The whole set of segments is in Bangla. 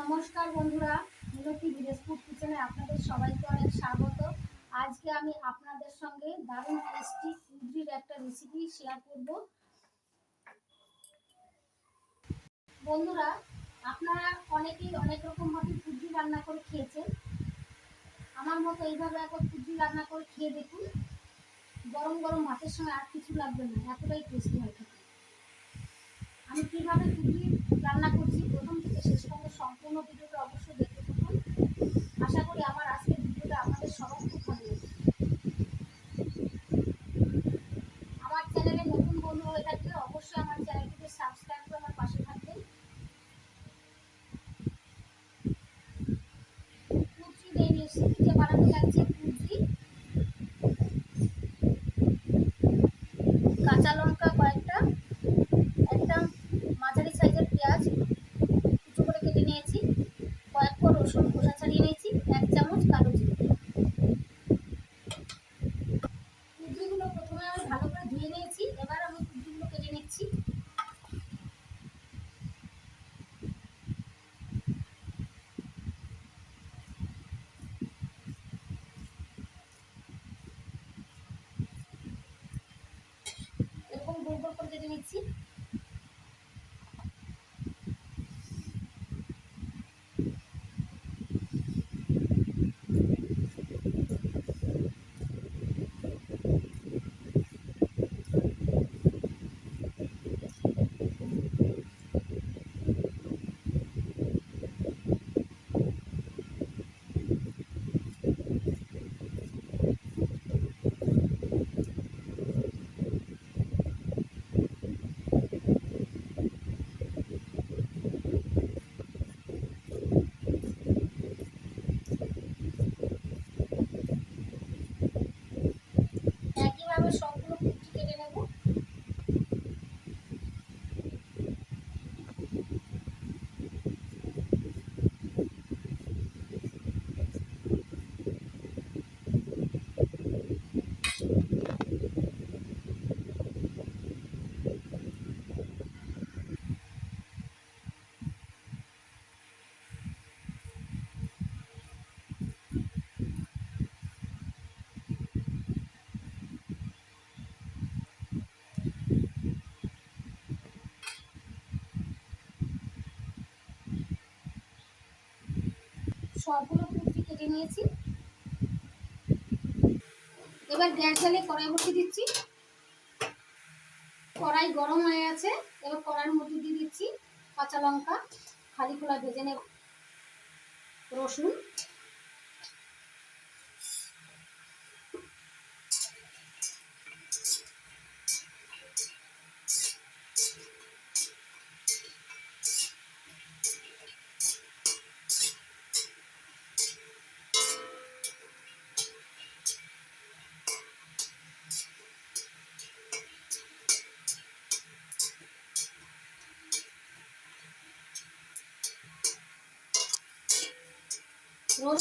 নমস্কার বন্ধুরা মিনতি ফুড কিচেনে আপনাদের সবাইকে অনেক স্বাগত। আজকে আমি আপনাদের সঙ্গে দারুণ টেস্টি কুদ্রির একটা রেসিপি শেয়ার করব। বন্ধুরা, আপনারা অনেকেই অনেক রকমভাবে কুদ্রি রান্না করে খেয়েছেন। আমার মতো এইভাবে একবার কুদ্রি রান্না করে খেয়ে দেখুন। গরম গরম ভাতের সঙ্গে আর কিছু লাগবে না, এতটাই টেস্টি হয় আমি কীভাবে কুদ্রি রান্না করছি, প্রথম থেকে শেষ পর্যন্ত সম্পূর্ণ ভিডিওটা অবশ্যই দেখতে থাকুন। আশা করি আমার আজকের ভিডিওটা আপনাদের সবার খুব ভালো লাগবে আমার চ্যানেলে নতুন বন্ধু হয়ে থাকলে অবশ্যই আমার চ্যানেলটিকে সাবস্ক্রাইব করে আমার পাশে থাকবেন। কুচি এই রেসিপিটা বানাতে লাগছে সবগুলো কুর্তি কেটে নিয়েছি। এবার গ্যাস জ্বালিয়ে কড়াই বসিয়ে দিচ্ছি। কড়াই গরম হয়ে আছে এবার কড়াইয়ের মধ্যে দিয়ে দিচ্ছি কাঁচা লঙ্কা, খালি খোলা ভেজে নেব। রসুন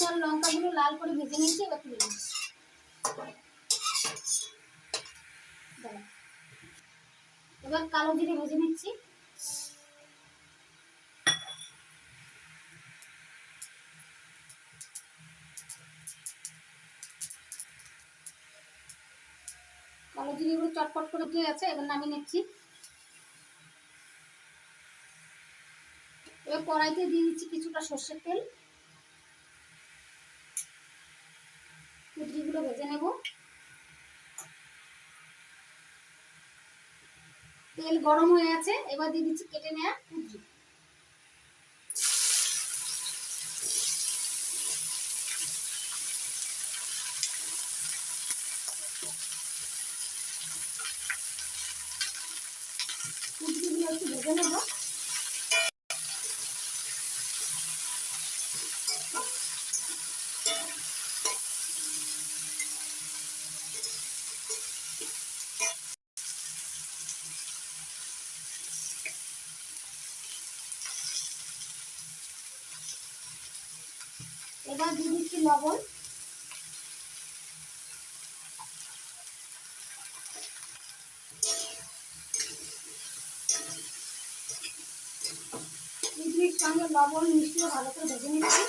আর লঙ্কাগুলো লাল করে ভেজে নিয়েছি, এবার তুলে নিচ্ছি। এবার কালো জিরে ভেজে নিচ্ছি। কালো জিরেগুলো চটপট করে উঠে গেছে, এবার নামিয়ে নিচ্ছি। এবার কড়াইতে দিয়ে দিচ্ছি কিছুটা সর্ষের তেল। কুদরিগুলো ভেজে নেব। তেল গরম হয়ে আছে এবার দিয়ে দিচ্ছি কেটে নেওয়া কুদরি কুদরিগুলো একটু ভেজে নেব। এবার দিয়ে দিচ্ছি লবণ। সঙ্গে লবণ মিষ্টিও ভালো করে ভেজে নিচ্ছি।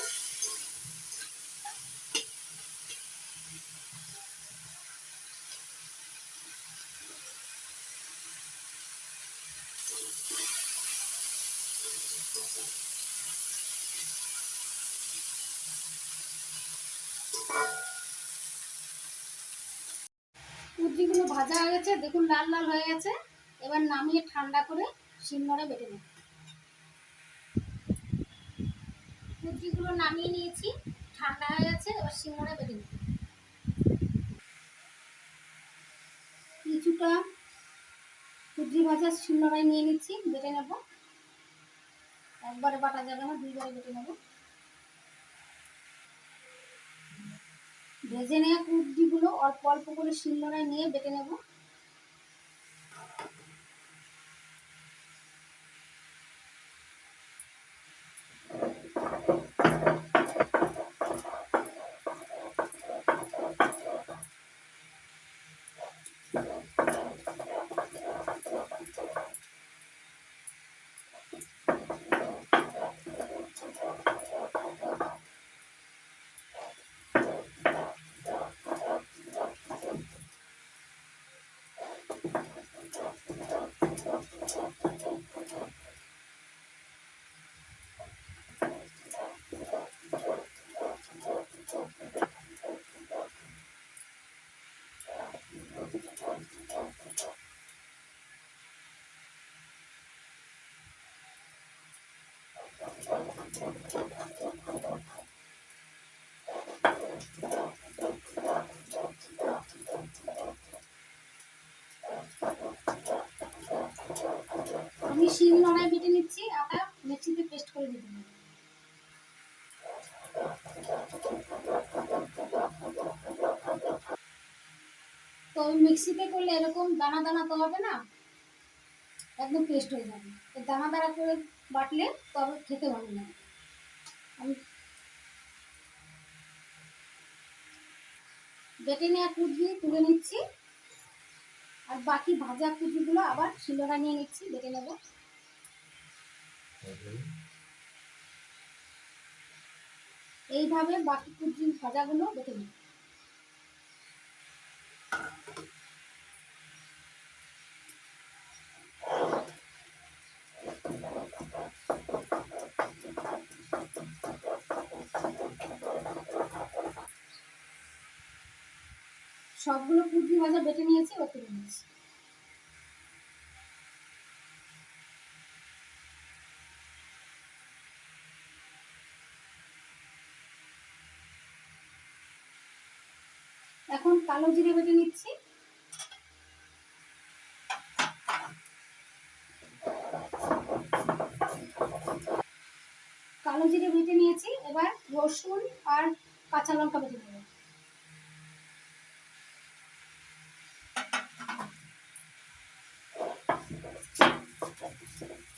কুর্জিগুলো ভাজা হয়ে গেছে, দেখুন লাল লাল হয়ে গেছে। এবার নামিয়ে ঠান্ডা করে শিলনোড়ে বেটে নেব। কুর্জিগুলো নামিয়ে নিয়েছি, ঠান্ডা হয়ে গেছে, এবার শিলনোড়ে বেটে নেব। কিছুটা কুর্জি ভাজা শিলনোড়ায় নিয়ে নিচ্ছি, বেটে নেব। একবারে বাটা যাবে না, দুইবারে বেটে নেব। ভেজে নেওয়া কুর্তিগুলো অল্প অল্প করে শিলনোড়ায় নিয়ে বেটে নেব। আমি শিল নোড়ায় বেটে নিচ্ছি আটা মিক্সিতে পেস্ট করে দিতে তো মিক্সিতে করলে এরকম দানা দানা তো হবে না, একদম পেস্ট হয়ে যাবে। তো দানা দানা করে বাটলে তবে খেতে ভালো লাগে বেটে নেওয়া কুচি তুলে নিচ্ছি। আর বাকি ভাজা কুচিগুলো আবার শিলরা নিয়ে নিচ্ছি, বেটে নেব। এইভাবে বাকি কুচি ভাজাগুলো বেটে নেব সবগুলো কুচি ভাজা বেটে নিয়েছি, ও তুলে নিয়েছি। এখন কালো জিরে বেটে নিচ্ছি। কালো জিরে বেটে নিয়েছি, এবার রসুন আর কাঁচা লঙ্কা বেটে নেব।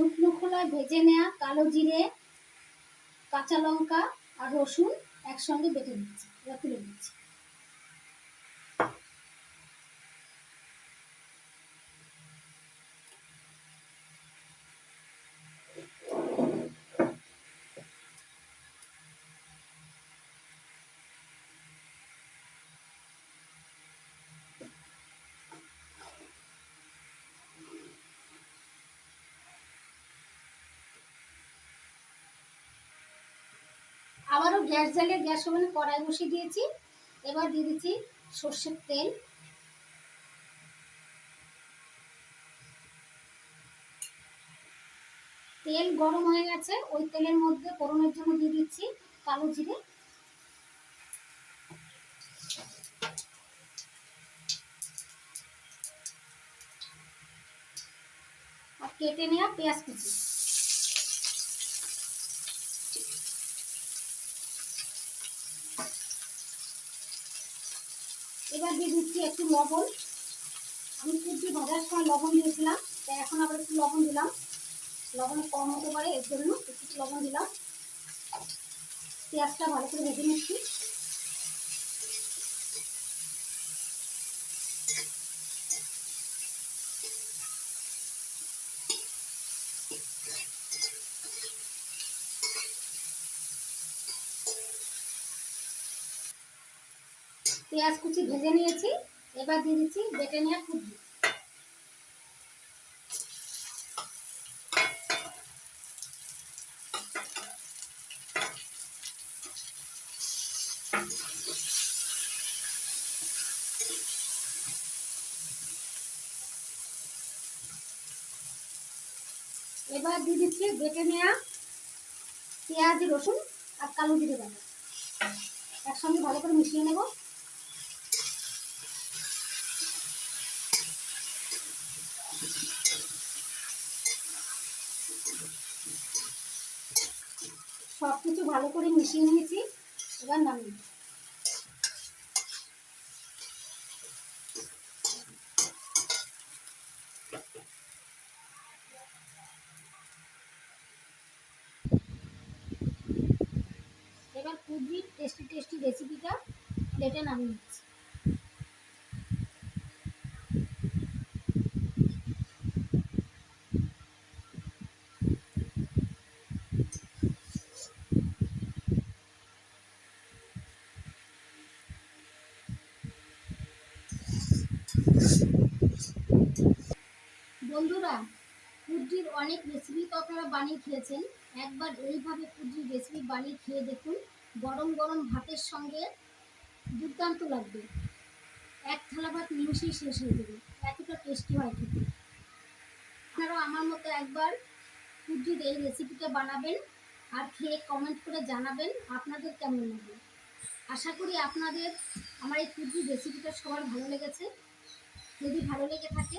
শুকনো খোলায় ভেজে নেওয়া কালো জিরে, কাঁচা লঙ্কা আর রসুন একসঙ্গে বেটে নিচ্ছি, এবার তুলে নিচ্ছি। গ্যাস জ্বালিয়ে, গ্যাস ওভেনে কড়াই বসিয়ে দিয়েছি। এবার দিয়ে দিচ্ছি সর্ষের তেল। তেল গরম হয়ে গেছে, ওই তেলের মধ্যে ফোড়নের জন্য দিয়ে দিচ্ছি কালো জিরে। আর কেটে নেওয়া পেঁয়াজ কুচি এবার দিয়ে দিচ্ছি একটু লবণ। আমি কুচি ভাজার সময় লবণ দিয়েছিলাম, তাই এখন আবার একটু লবণ দিলাম। লবণ কম হতে পারে, এর জন্য একটু লবণ দিলাম। পেঁয়াজটা ভালো করে ভেজে নিচ্ছি। পেঁয়াজ কুচি ভেজে নিয়েছি, এবার দিয়ে দিচ্ছি বেটে নেওয়া কুচি। এবার দিয়ে দিচ্ছি বেটে নেওয়া পেঁয়াজ রসুন আর কালো জিরে বাটা। একসঙ্গে ভালো করে মিশিয়ে নেব। সব কিছু ভালো করে মিশিয়ে নিয়েছি। এবার নামিয়ে এবার খুবই টেস্টি টেস্টি রেসিপিটা প্লেটে নামিয়ে নিচ্ছি। বন্ধুরা কুদ্রির অনেক রেসিপি তো আপনারা বানিয়ে খেয়েছেন। একবার এইভাবে কুদ্রির রেসিপি বানিয়ে খেয়ে দেখুন। গরম গরম ভাতের সঙ্গে দুর্দান্ত লাগবে। এক থালা ভাত নিমিশেই শেষ হয়ে যাবে। এতটা টেস্টি হয় খেতে। আপনারাও আমার মতো একবার কুদ্রির এই রেসিপিটা বানাবেন আর খেয়ে কমেন্ট করে জানাবেন আপনাদের কেমন লাগবে আশা করি আপনাদের আমার এই কুদ্রির রেসিপিটা সবার ভালো লেগেছে। যদি ভালো লেগে থাকে